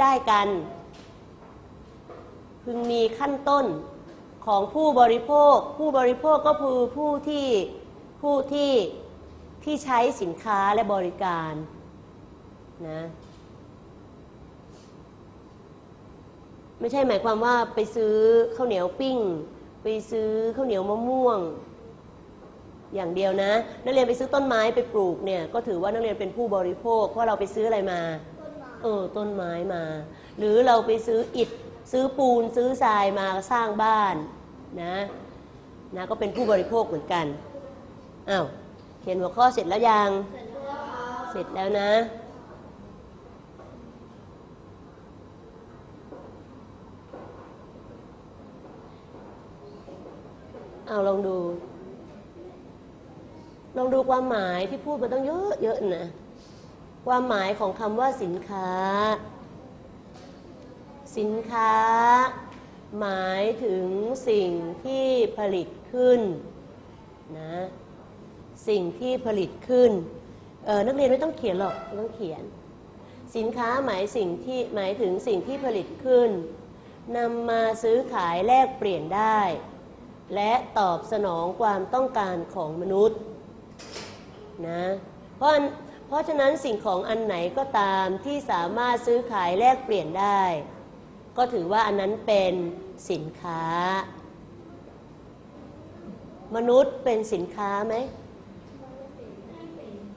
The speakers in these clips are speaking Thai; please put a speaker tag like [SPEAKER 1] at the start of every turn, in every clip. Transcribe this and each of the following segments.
[SPEAKER 1] ็ได้กัน พึงมีขั้นต้นของผู้บริโภค ผู้บริโภคก็คือผู้ที่ผู้ที่ที่ใช้สินค้าและบริการนะไม่ใช่หมายความว่าไปซื้อข้าวเหนียวปิ้ง ไปซื้อข้าวเหนียวมะม่วง อย่างเดียวนะ นักเรียนไปซื้อต้นไม้ไปปลูกเนี่ยก็ถือว่านักเรียนเป็นผู้บริโภคเพราะเราไปซื้ออะไรมา เออต้นไม้มา หรือเราไปซื้ออิฐซื้อปูนซื้อทรายมาสร้างบ้านนะนะก็เป็นผู้บริโภคเหมือนกันอ้าวเขียนหัวข้อเสร็จแล้วยัง เสร็จแล้วนะ เอาลองดู ลองดูความหมายที่พูดมาต้องเยอะเยอะนะ ความหมายของคำว่าสินค้า สินค้า หมายถึงสิ่งที่ผลิตขึ้นนะสิ่งที่ผลิตขึ้นเออนักเรียนไม่ต้องเขียนหรอกไม่ต้องเขียน สินค้าหมายสิ่งที่หมายถึงสิ่งที่ผลิตขึ้นนำมาซื้อขายแลกเปลี่ยนได้ และตอบสนองความต้องการของมนุษย์นะเพราะ เพราะฉะนั้นสิ่งของอันไหนก็ตามที่สามารถซื้อขายแลกเปลี่ยนได้ ก็ถือว่าอันนั้นเป็นสินค้า มนุษย์เป็นสินค้าไหม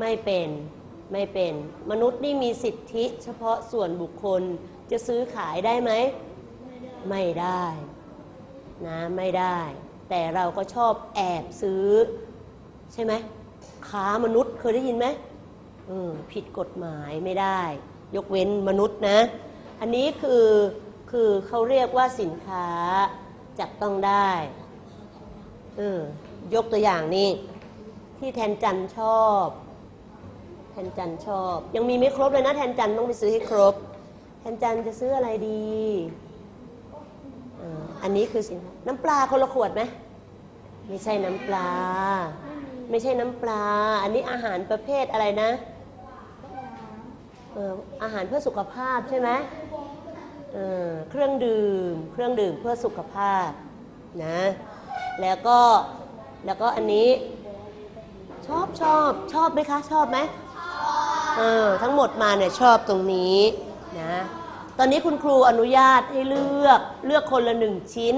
[SPEAKER 1] ไม่เป็นไม่เป็น มนุษย์นี่มีสิทธิเฉพาะส่วนบุคคลจะซื้อขายได้ไหมไม่ได้นะไม่ได้ แต่เราก็ชอบแอบซื้อ ใช่ไหมค้ามนุษย์เคยได้ยินไหม ผิดกฎหมายไม่ได้ ยกเว้นมนุษย์นะ อันนี้คือคือเขาเรียกว่าสินค้าจับต้องได้เออยกตัวอย่างนี่ที่แทนจันชอบ แทนจันชอบ ยังมีไม่ครบเลยนะแทนจันต้องไปซื้อให้ครบ แทนจันจะซื้ออะไรดีอันนี้คือสินค้าน้ำปลาคนละขวดไหมไม่ใช่น้ำปลา ไม่ใช่น้ำปลา อันนี้อาหารประเภทอะไรนะ อาหารเพื่อสุขภาพใช่ไหมเเครื่องดื่ม เครื่องดื่มเพื่อสุขภาพนะ แล้วก็แล้วก็อันนี้ชอบชอบชอบไหมคะ ชอบไหมเออทั้งหมดมาเนี่ยชอบตรงนี้นะตอนนี้คุณครูอนุญาตให้เลือกเลือกคนละหนึ่งชิ้น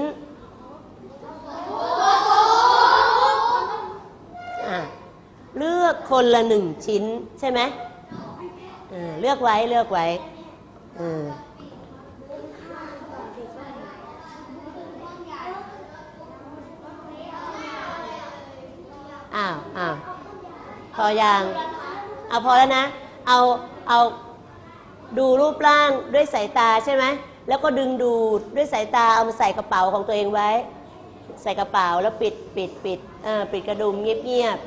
[SPEAKER 1] เลือกคนละหนึ่งชิ้นใช่ไหม เลือกไว้เลือกไว้เอออ้าวอ้าวพอยังเอาพอแล้วนะ เอาเอาดูรูปร่างด้วยสายตาใช่ไหมแล้วก็ดึงดูดด้วยสายตาเอามาใส่กระเป๋าของตัวเองไว้ ใส่กระเป๋าแล้วปิดปิดปิดอ่อปิดกระดุมเงียบเงียบ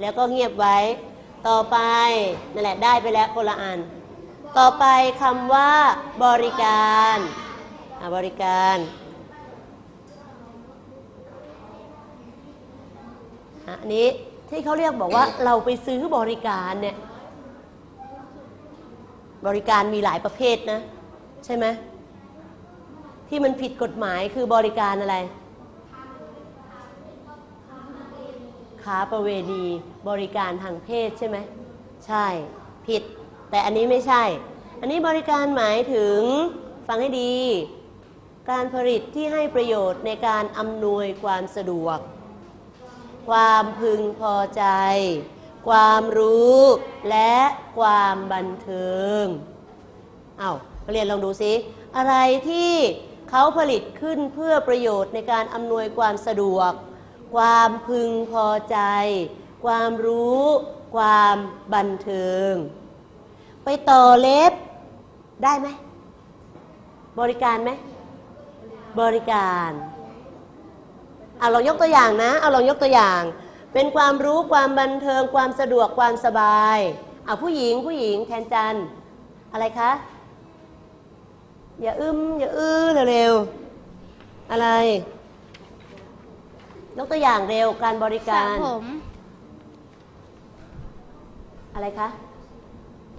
[SPEAKER 1] แล้วก็เงียบไว้ ต่อไปนั่นแหละได้ไปแล้วคนละอัน ต่อไปคำว่า บริการบริการอันนี้ที่เขาเรียกบอกว่าเราไปซื้อบริการเนี่ย บริการมีหลายประเภทนะ ใช่ไหมที่มันผิดกฎหมายคือบริการอะไรค้าประเวณี บริการทางเพศใช่ไหมใช่ผิด แต่อันนี้ไม่ใช่ อันนี้บริการหมายถึงฟังให้ดี การผลิตที่ให้ประโยชน์ในการอำนวยความสะดวก ความพึงพอใจ ความรู้และความบันเทิงเอาเรียนลองดูซิอะไรที่เขาผลิตขึ้นเพื่อประโยชน์ในการอำนวยความสะดวก ความพึงพอใจ ความรู้ ความบันเทิง ไปต่อเล็บได้ไหม บริการไหม บริการเอาลองยกตัวอย่างนะเอาลองยกตัวอย่าง เป็นความรู้ความบันเทิง ความสะดวกความสบายเอาผู้หญิงผู้หญิงแทนจันอะไรคะ อย่าอึมอย่าอื้อเร็วๆอะไร ยกตัวอย่างเร็วการบริ
[SPEAKER 2] สระ
[SPEAKER 1] การ
[SPEAKER 2] ผม
[SPEAKER 1] อะไรคะ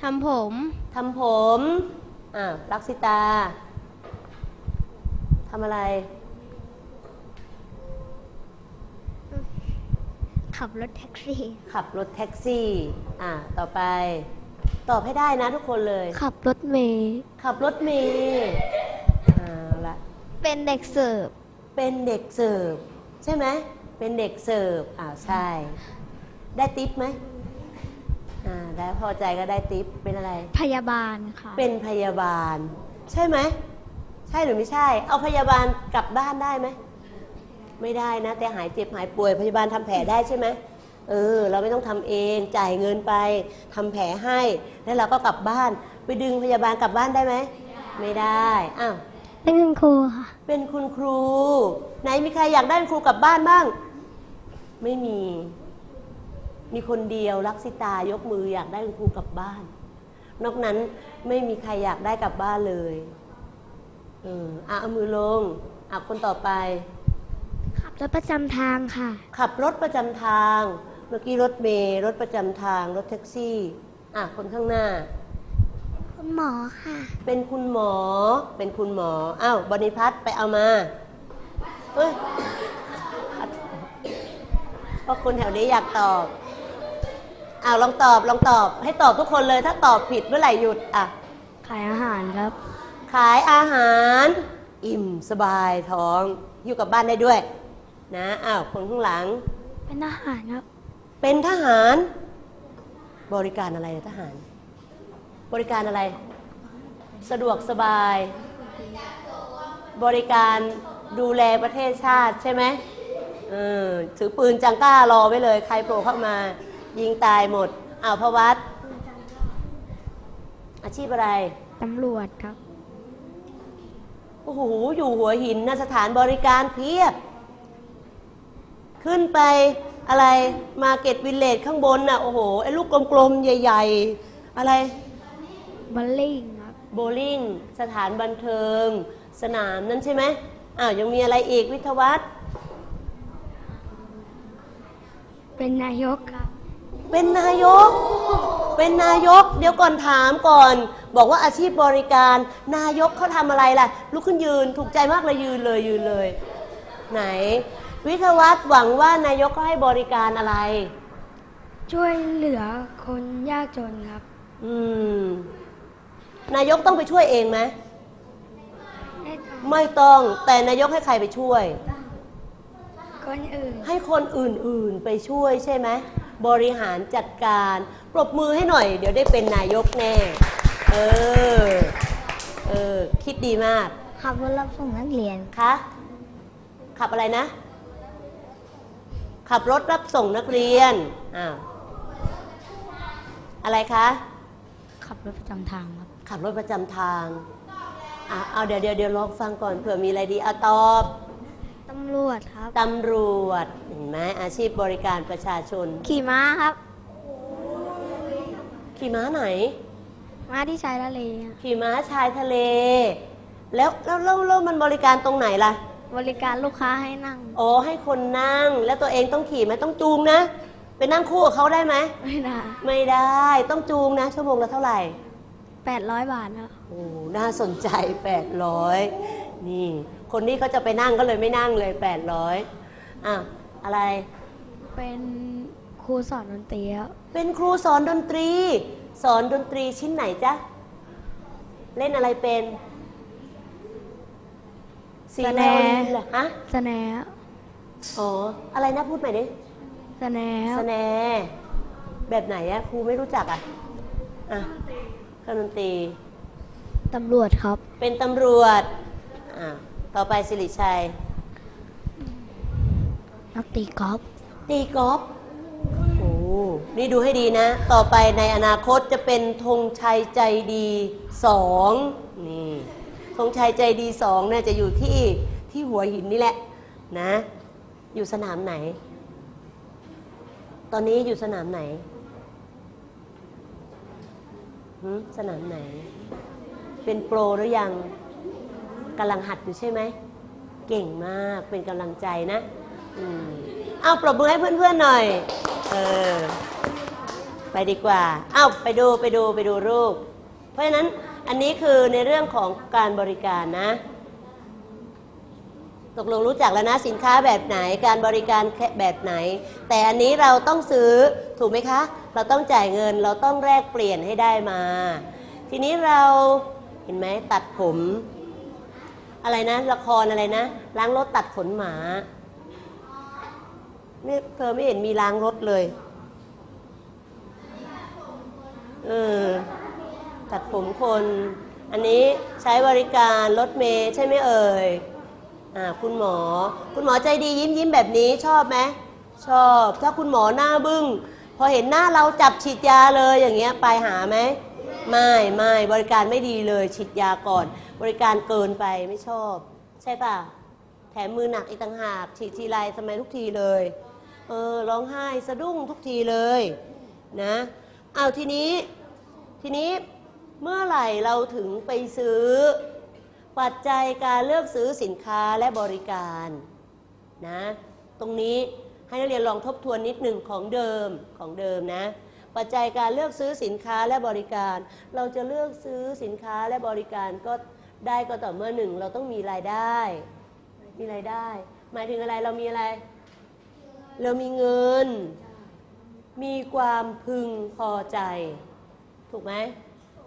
[SPEAKER 2] ทำผม
[SPEAKER 1] ทำผมอ่าลักษิตาทำอะไร
[SPEAKER 2] ขับรถแท็กซี่
[SPEAKER 1] ขับรถแท็กซี่ อ่า ต่อไป ตอบให้ได้นะทุกคนเลย
[SPEAKER 2] ขับรถเมย์
[SPEAKER 1] ขับรถเมล์เอาละ
[SPEAKER 2] เป็นเด็กเสิร์ฟ
[SPEAKER 1] เป็นเด็กเสิร์ฟใช่ไหมเป็นเด็กเสิร์ฟอ้าวใช่ ได้ติปไหม อ่าได้พอใจก็ได้ติปเป็นอะไร
[SPEAKER 2] พยาบาลค่ะ
[SPEAKER 1] เป็นพยาบาล ใช่ไหม ใช่หรือไม่ใช่ เอาพยาบาลกลับบ้านได้ไหม ไม่ได้นะ แต่หายเจ็บหายป่วยพยาบาลทำแผลได้ใช่ไหมเออ เราไม่ต้องทำเองจ่ายเงินไปทำแผลให้ แล้วเราก็กลับบ้าน ไปดึงพยาบาลกลับบ้านได้ไหม ไม่ได้อ้าว
[SPEAKER 2] เป็นคุณครูค่ะ
[SPEAKER 1] เป็นคุณครู ไหนมีใครอยากได้คุณครูกลับบ้านบ้าง ไม่มี มีคนเดียวรักสิตายกมืออยากได้คุณครูกลับบ้าน นอกนั้นไม่มีใครอยากได้กลับบ้านเลยเอออะเอามือลงอะคนต่อไป
[SPEAKER 2] ขับรถประจำทางค่ะ
[SPEAKER 1] ขับรถประจำทาง เมื่อกี้รถเมล์รถประจำทาง รถแท็กซี่อะคนข้างหน้า
[SPEAKER 2] คุณหมอค่ะ
[SPEAKER 1] เป็นคุณหมอ เป็นคุณหมออ้าวบริพัตรไปเอามาเอ้ยเพราะคนแถวนี้อยากตอบ อ้าวลองตอบลองตอบ ให้ตอบทุกคนเลย ถ้าตอบผิดเมื่อไหร่หยุดอะ
[SPEAKER 2] ขายอาหารครับ
[SPEAKER 1] ขายอาหาร อิ่มสบายท้อง อยู่กับบ้านได้ด้วย นะอ้าวคนข้างหลัง
[SPEAKER 2] เป็นอาหารครับ
[SPEAKER 1] เป็นทหาร บริการอะไรนะทหาร บริการอะไร สะดวกสบาย บริการดูแลประเทศชาติใช่ไหมเออถือปืนจังก้ารอไว้เลย ใครโผล่เข้ามา ยิงตายหมดอ้าวพวัตอาชีพอะไร
[SPEAKER 2] ตำรวจครับ
[SPEAKER 1] โอ้โห อยู่หัวหินนะสถานบริการเพียบ ขึ้นไปอะไรมาเก็ตวิลเลจข้างบนน่ะ โอ้โห ไอ้ลูกกลมๆ ใหญ่ ๆ อะไร
[SPEAKER 2] บอลลิงครับ
[SPEAKER 1] โบลิ่ง สถานบันเทิง สนามนั่นใช่ไหมอ้าว ยังมีอะไรอีกวิทยวัฒน์
[SPEAKER 2] เป็นนายกครับ
[SPEAKER 1] เป็นนายก เป็นนายก เดี๋ยวก่อนถามก่อน บอกว่าอาชีพบริการ นายกเขาทำอะไรล่ะ ลุกขึ้นยืน ถูกใจมากเลยยืนเลยยืนเลย ไหน วิทยวัฒน์หวังว่านายกเขาให้บริการอะไร
[SPEAKER 2] ช่วยเหลือคนยากจนครับ
[SPEAKER 1] อืม นายกต้องไปช่วยเองไหม
[SPEAKER 2] ให้ท
[SPEAKER 1] ไม่ต้อง แต่นายกให้ใครไปช่วยำ
[SPEAKER 2] คนอื่น
[SPEAKER 1] ให้คนอื่นๆไปช่วยใช่ไหม บริหารจัดการ ปรบมือให้หน่อย เดี๋ยวได้เป็นนายกแน่ เออ เออ คิดดีมาก
[SPEAKER 2] ขับรถรับส่งนักเรียน
[SPEAKER 1] คะขับอะไรนะ ขับรถรับส่งนักเรียนอ้าวอะไรคะ
[SPEAKER 2] ขับรถประจำทางครับ
[SPEAKER 1] ขับรถประจำทางอะเอาเดี๋ยวเดี๋ยวเดี๋ยวลองฟังก่อนเผื่อมีอะไรดีเอาตอบ
[SPEAKER 2] ตำรวจครับ
[SPEAKER 1] ตำรวจเห็นไหมอาชีพบริการประชาชน
[SPEAKER 2] ขี่ม้าครับ
[SPEAKER 1] ขี่ม้าไหน
[SPEAKER 2] ม้าที่ชายทะเล
[SPEAKER 1] ขี่ม้าชายทะเล แล้วแล้วแล้วแล้วมันบริการตรงไหนล่ะ
[SPEAKER 2] บริการลูกค้าให้นั่ง
[SPEAKER 1] อ๋อให้คนนั่งแล้วตัวเองต้องขี่ไหมต้องจูงนะ ไปนั่งคู่กับเขาได้ไหม
[SPEAKER 2] ไม่ได้
[SPEAKER 1] ไม่ได้ต้องจูงนะ ชั่วโมงละเท่าไหร่
[SPEAKER 2] แปดร้อยบาทครับ
[SPEAKER 1] โอ้ น่าสนใจ 800 นี่ คนนี้เขาจะไปนั่งก็เลยไม่นั่งเลย800อะอะไร
[SPEAKER 2] เป็นครูสอนดนตรีครับ
[SPEAKER 1] เป็นครูสอนดนตรี สอนดนตรีชิ้นไหนจ๊ะ เล่นอะไรเป็นซี
[SPEAKER 2] แส
[SPEAKER 1] แน
[SPEAKER 2] ดง
[SPEAKER 1] ลเหรอฮะ
[SPEAKER 2] สแนร์
[SPEAKER 1] อ๋ออะไรนะพูดใหม่ดิ
[SPEAKER 2] สแนร์
[SPEAKER 1] สแนร์แบบไหนอะครูไม่รู้จักอะอะเครื่องดนตรี
[SPEAKER 2] ตำรวจครับ
[SPEAKER 1] เป็นตำรวจอะ ต่อไปสิริชัย
[SPEAKER 2] นักตีกอล์ฟ
[SPEAKER 1] ตีกอล์ฟโอ้นี่ดูให้ดีนะ ต่อไปในอนาคตจะเป็นธงชัยใจดีสองนี่ธงชัยใจดีสองเนี่ยจะอยู่ที่ที่หัวหินนี่แหละนะ อยู่สนามไหน ตอนนี้อยู่สนามไหนหึสนามไหน เป็นโปรหรือยัง กำลังหัดอยู่ใช่ไหม เก่งมากเป็นกำลังใจนะอืมเอาปรบมือให้เพื่อนๆหน่อย เออ ไปดีกว่า เอาไปดูไปดูไปดูรูป เพราะฉะนั้นอันนี้คือในเรื่องของการบริการนะ ตกลงรู้จักแล้วนะสินค้าแบบไหนการบริการแบบไหน แต่อันนี้เราต้องซื้อถูกไหมคะ เราต้องจ่ายเงินเราต้องแลกเปลี่ยนให้ได้มา ทีนี้เราเห็นไหมตัดผม อะไรนะ ละครอะไรนะ ล้างรถตัดขนหมานี่เธอไม่เห็นมีล้างรถเลย เออ ตัดผมคน อันนี้ใช้บริการรถเมย์ใช่ไหมเอ่ย อ่า คุณหมอ คุณหมอใจดียิ้มยิ้มแบบนี้ชอบไหม ชอบ ถ้าคุณหมอหน้าบึ้ง พอเห็นหน้าเราจับฉีดยาเลยอย่างเงี้ย ไปหาไหม ไม่ ไม่ บริการไม่ดีเลยฉีดยาก่อน บริการเกินไปไม่ชอบ ใช่ป่ะ แถมมือหนักอีกต่างหากฉีดทีไรทำไมทุกทีเลย เออร้องไห้สะดุ้งทุกทีเลยนะเอาทีนี้ทีนี้เมื่อไหร่เราถึงไปซื้อ ปัจจัยการเลือกซื้อสินค้าและบริการนะตรงนี้ให้นักเรียนลองทบทวนนิดหนึ่งของเดิมของเดิมนะ ปัจจัยการเลือกซื้อสินค้าและบริการ เราจะเลือกซื้อสินค้าและบริการก็ ได้ก็ต่อเมื่อหนึ่งเราต้องมีรายได้ มีรายได้ หมายถึงอะไรเรามีอะไร เรามีเงิน มีความพึงพอใจ ถูกไหม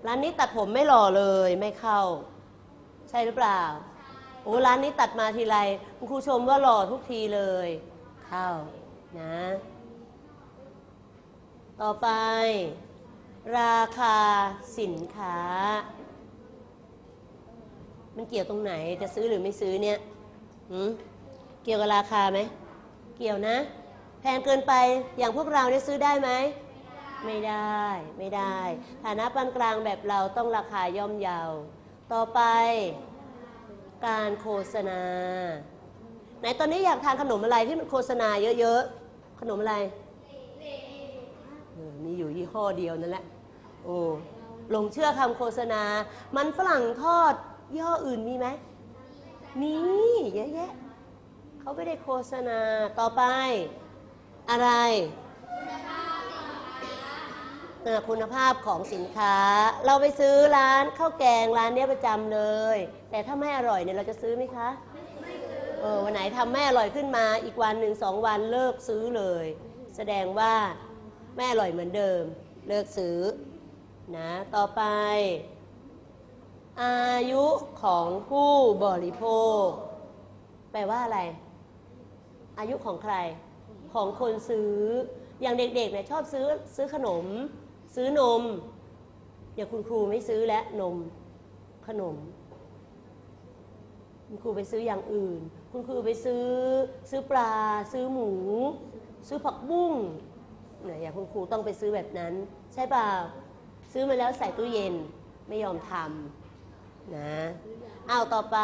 [SPEAKER 1] ร้านนี้ตัดผมไม่หล่อเลยไม่เข้า ใช่หรือเปล่าโอ้ร้านนี้ตัดมาทีไรคุณครูชมว่าหล่อทุกทีเลย เข้านะ ต่อไป ราคาสินค้า มันเกี่ยวตรงไหนจะซื้อหรือไม่ซื้อเนี่ยเกี่ยวกับราคาไหม เกี่ยวนะ แพงเกินไปอย่างพวกเราเนี่ยซื้อได้ไหม ไม่ได้ไม่ได้ ฐานะปานกลางแบบเราต้องราคาย่อมเยา ต่อไป การโฆษณา ไหนตอนนี้อยากทานขนมอะไรที่มันโฆษณาเยอะๆ ขนมอะไรเออมีอยู่ยี่ห้อเดียวนั่นแหละ โอ้หลงเชื่อคำโฆษณา มันฝรั่งทอด ยี่ห้ออื่นมีไหมมีเยอะแยะเขาไม่ได้โฆษณาต่อไป อะไรเออคุณภาพของสินค้า เราไปซื้อร้านข้าวแกงร้านเนี้ยประจำเลย แต่ถ้าไม่อร่อยเนี่ยเราจะซื้อไหมคะเออวันไหนทำไม่อร่อยขึ้นมาอีกวันหนึ่งสองวันเลิกซื้อเลย แสดงว่าไม่อร่อยเหมือนเดิม เลิกซื้อนะต่อไป อายุของผู้บริโภค แปลว่าอะไร อายุของใคร ของคนซื้อ อย่างเด็กๆเนี่ยชอบซื้อซื้อขนม ซื้อนม อย่างคุณครูไม่ซื้อแล้วนม ขนม คุณครูไปซื้ออย่างอื่น คุณครูไปซื้อ ซื้อปลา ซื้อหมู ซื้อผักบุ้งเนี่ยอย่างคุณครูต้องไปซื้อแบบนั้น ใช่เปล่า ซื้อมาแล้วใส่ตู้เย็นไม่ยอมทำ นะเอาต่อไป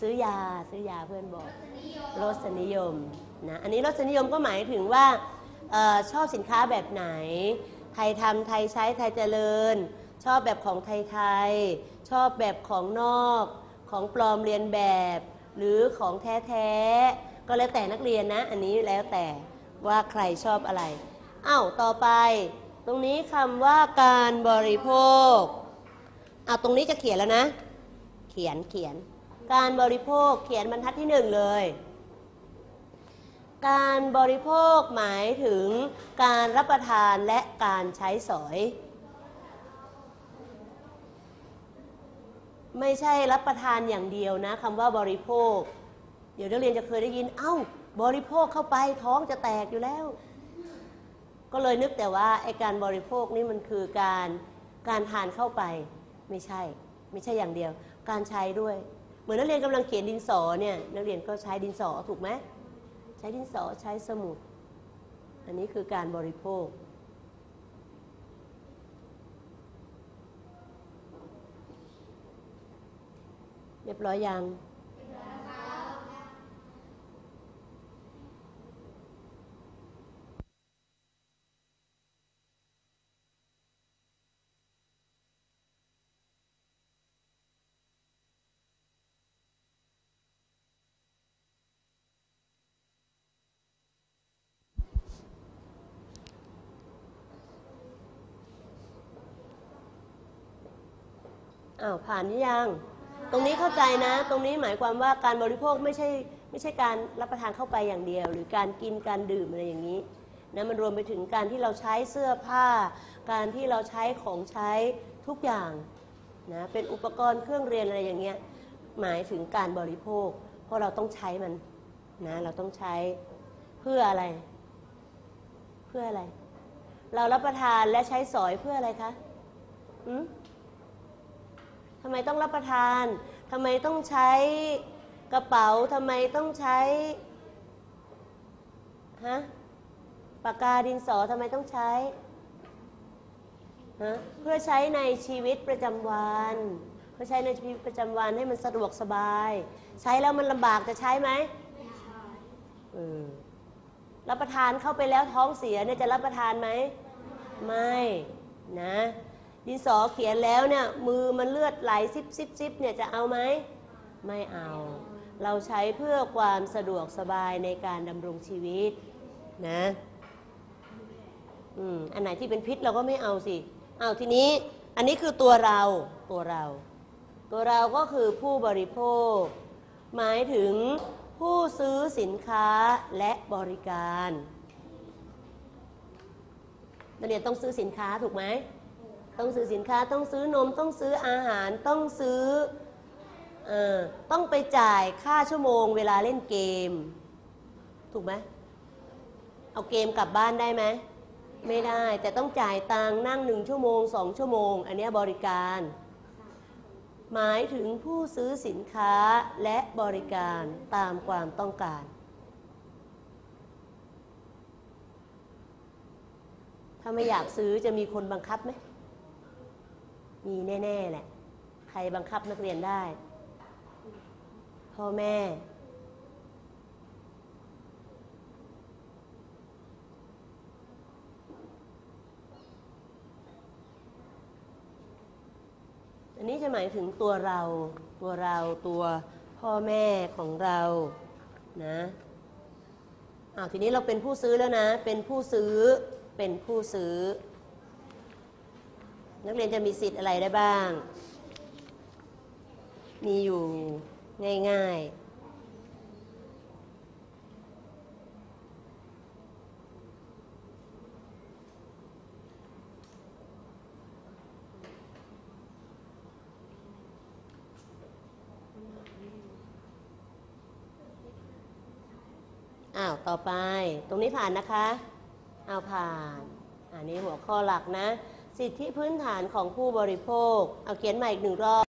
[SPEAKER 1] ซื้อยาซื้อยาเพื่อนบอกรสนิยมนะอันนี้รสนิยมก็หมายถึงว่าออชอบสินค้าแบบไหน ไทยทำไทยใช้ไทยเจริญ ชอบแบบของไทยๆชอบแบบของนอก ของปลอมเรียนแบบ หรือของแท้ๆก็แล้วแต่นักเรียนนะ อันนี้แล้วแต่ว่าใครชอบอะไรอ้าวต่อไป ตรงนี้คำว่าการบริโภคเอาตรงนี้จะเขียนแล้วนะ เขียนเขียน การบริโภคเขียนบรรทัดที่หนึ่งเลย การบริโภคหมายถึงการรับประทานและการใช้สอย ไม่ใช่รับประทานอย่างเดียวนะคำว่าบริโภค เดี๋ยวนักเรียนจะเคยได้ยิน เอ้า บริโภคเข้าไปท้องจะแตกอยู่แล้ว ก็เลยนึกแต่ว่าไอการบริโภคนี่มันคือการการทานเข้าไปไม่ใช่ ไม่ใช่อย่างเดียว การใช้ด้วย เหมือนนักเรียนกำลังเขียนดินสอเนี่ยนักเรียนก็ใช้ดินสอถูกไหมใช้ดินสอใช้สมุด อันนี้คือการบริโภค เรียบร้อยยัง อ้าวผ่านหรือยัง ตรงนี้เข้าใจนะ ตรงนี้หมายความว่าการบริโภคไม่ใช่ไม่ใช่การรับประทานเข้าไปอย่างเดียว หรือการกินการดื่มอะไรอย่างนี้นะมันรวมไปถึงการที่เราใช้เสื้อผ้า การที่เราใช้ของใช้ทุกอย่างนะเป็นอุปกรณ์เครื่องเรียนอะไรอย่างเงี้ยหมายถึงการบริโภค เพราะเราต้องใช้มันนะเราต้องใช้เพื่ออะไร เพื่ออะไร เรารับประทานและใช้สอยเพื่ออะไรคะอืม ทำไมต้องรับประทานทำไมต้องใช้กระเป๋าทำไมต้องใช้ฮะปากกาดินสอทำไมต้องใช้ฮะเพื่อใช้ในชีวิตประจำวันเพื่อใช้ในชีวิตประจำวันให้มันสะดวกสบาย ใช้แล้วมันลำบากจะใช้ไหมเออรับประทานเข้าไปแล้วท้องเสียเนี่ยจะรับประทานไหมไม่นะ ดินสอเขียนแล้วเนี่ยมือมันเลือดไหลซิบซิบซิบเนี่ยจะเอาไหมไม่เอา เราใช้เพื่อความสะดวกสบายในการดำรงชีวิตนะอืมอันไหนที่เป็นพิษเราก็ไม่เอาสิเอาทีนี้อันนี้คือตัวเราตัวเรา ตัวเราก็คือผู้บริโภค หมายถึงผู้ซื้อสินค้าและบริการนักเรียนต้องซื้อสินค้าถูกไหม ต้องซื้อสินค้าต้องซื้อนม ต้องซื้ออาหารต้องซื้อเออต้องไปจ่ายค่าชั่วโมง เวลาเล่นเกม ถูกไหมเอาเกมกลับบ้านได้ไหมไม่ได้แต่ต้องจ่ายตังนั่งหนึ่งชั่วโมงสองชั่วโมง อันนี้บริการ หมายถึงผู้ซื้อสินค้าและบริการตามความต้องการ ถ้าไม่อยากซื้อจะมีคนบังคับไหม มีแน่ๆแหละ ใครบังคับนักเรียนได้ พ่อแม่ อันนี้จะหมายถึงตัวเรา ตัวเราตัวพ่อแม่ของเรานะอ้าวทีนี้เราเป็นผู้ซื้อแล้วนะ เป็นผู้ซื้อ เป็นผู้ซื้อ นักเรียนจะมีสิทธิ์อะไรได้บ้าง มีอยู่ง่ายๆอ้าวต่อไป ตรงนี้ผ่านนะคะ เอาผ่าน อันนี้หัวข้อหลักนะ สิทธิพื้นฐานของผู้บริโภค เอาเขียนใหม่อีกหนึ่งรอบ